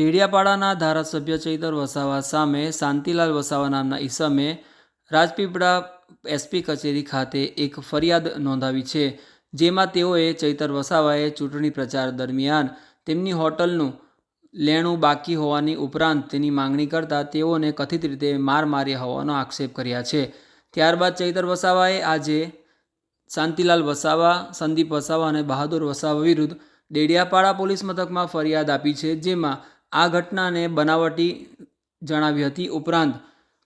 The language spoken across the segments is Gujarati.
ડેડિયાપાડાના ધારાસભ્ય ચૈતર વસાવા સામે શાંતિલાલ વસાવા નામના ઈસમે રાજપીપળા એસપી કચેરી ખાતે એક ફરિયાદ નોંધાવી છે, જેમાં તેઓએ ચૈતર વસાવાએ ચૂંટણી પ્રચાર દરમિયાન તેમની હોટલનું લેણું બાકી હોવાની ઉપરાંત તેની માંગણી કરતા તેઓને કથિત રીતે માર માર્યા હોવાનો આક્ષેપ કર્યા છે. ત્યારબાદ ચૈતર વસાવાએ આજે શાંતિલાલ વસાવા, સંદીપ વસાવા અને બહાદુર વસાવા વિરુદ્ધ ડેડિયાપાડા પોલીસ મથકમાં ફરિયાદ આપી છે, જેમાં આ ઘટનાને બનાવટી જણાવી હતી. ઉપરાંત,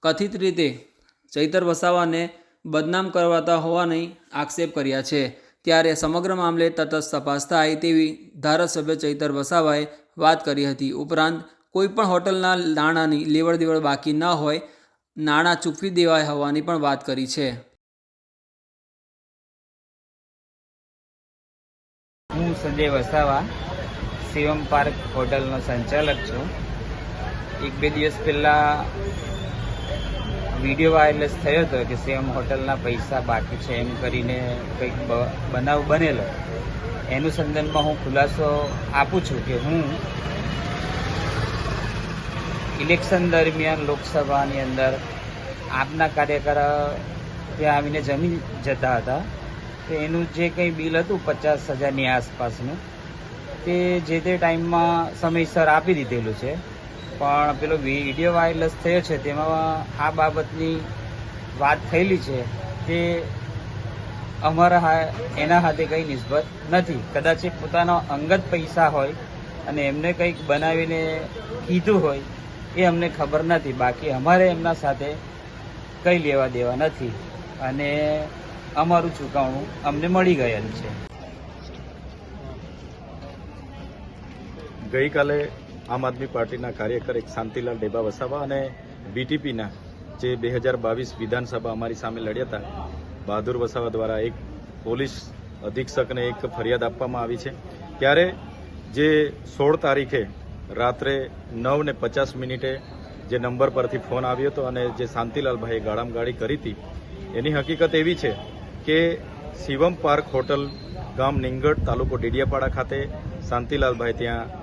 કથિત રીતે ચૈતર વસાવાને બદનામ કરવાતા હોવાની આક્ષેપ કર્યા છે. ત્યારે સમગ્ર મામલે તટસ્થ તપાસ થાય તેવી ધારાસભ્ય ચૈતર વસાવાએ વાત કરી હતી. ઉપરાંત, કોઈપણ હોટલના નાણાંની લેવડ દેવડ બાકી ન હોય, નાણાં ચૂકવી દેવાય હોવાની પણ વાત કરી છે. હું સંજય વસાવા શિવમ પાર્ક હોટલનો સંચાલક છું. એક બે દિવસ પહેલાં વીડિયો વાયરલેસ થયો હતો કે શિવમ હોટલના પૈસા બાકી છે એમ કરીને કંઈક બનાવ બનેલો. એનું સંદર્ભમાં હું ખુલાસો આપું છું કે હું ઇલેક્શન દરમિયાન લોકસભાની અંદર આપના કાર્યકર ત્યાં આવીને જમી જતા હતા. તો એનું જે કંઈ બિલ હતું પચાસ હજારની આસપાસનું તે જે તે ટાઈમમાં સમયસર આપી દીધેલું છે. પણ પેલો વીડિયો વાયરલેસ થયો છે, તેમાં આ બાબતની વાત થયેલી છે તે અમારા એના હાથે કંઈ નિસ્બત નથી. કદાચ એ પોતાના અંગત પૈસા હોય અને એમને કંઈક બનાવીને કીધું હોય, એ અમને ખબર નથી. બાકી અમારે એમના સાથે કંઈ લેવા દેવા નથી. અને અમારું ચૂકવણું અમને મળી ગયેલું છે. ગઈકાલે આમ આદમી પાર્ટીના કાર્યકર એક શાંતિલાલ ડેબા વસાવા અને બીટીપીના જે બે હજાર બાવીસ વિધાનસભા અમારી સામે લડ્યા હતા, બહાદુર વસાવા દ્વારા એક પોલીસ અધિક્ષકને એક ફરિયાદ આપવામાં આવી છે. ત્યારે જે સોળ તારીખે રાત્રે નવ ને પચાસ મિનિટે જે નંબર પરથી ફોન આવ્યો હતો અને જે શાંતિલાલભાઈએ ગાળામગાળી કરી હતી, એની હકીકત એવી છે કે શિવમ પાર્ક હોટલ ગામ નિંગડ તાલુકો ડેડિયાપાડા ખાતે શાંતિલાલભાઈ ત્યાં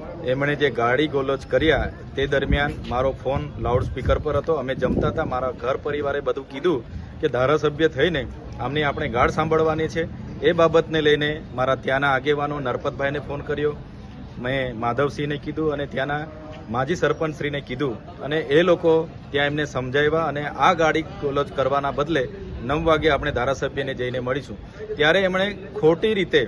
એમણે જે ગાડી ગોલોચ કર્યા, તે દરમિયાન મારો ફોન લાઉડ સ્પીકર પર હતો. અમે જમતા હતા. મારા ઘર પરિવારે બધું કીધું કે ધારાસભ્ય થઈને આમની આપણે ગાઢ સાંભળવાની છે. એ બાબતને લઈને મારા ત્યાંના આગેવાનો નરપતભાઈને ફોન કર્યો. મેં માધવસિંહને કીધું અને ત્યાંના માજી સરપંચશ્રીને કીધું. અને એ લોકો ત્યાં એમને સમજાવ્યા અને આ ગાડી ગોલોચ કરવાના બદલે નવ વાગે આપણે ધારાસભ્યને જઈને મળીશું. ત્યારે એમણે ખોટી રીતે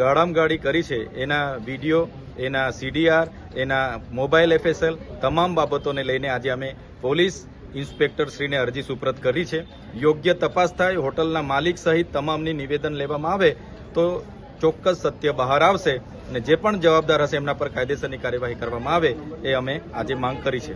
ગાળામગાળી કરી છે, એના વીડિયો, એના સીડીઆર એના મોબાઈલ એફએસએલ તમામ બાબતોને લઈને આજે અમે પોલીસ ઇન્સ્પેક્ટર શ્રીને અરજી સુપ્રત કરી છે. યોગ્ય તપાસ થાય, હોટલના માલિક સહિત તમામની નિવેદન લેવામાં આવે, તો ચોક્કસ સત્ય બહાર આવશે અને જે પણ જવાબદાર હશે એમના પર કાયદેસરની કાર્યવાહી કરવામાં આવે, એ અમે આજે માંગ કરી છે.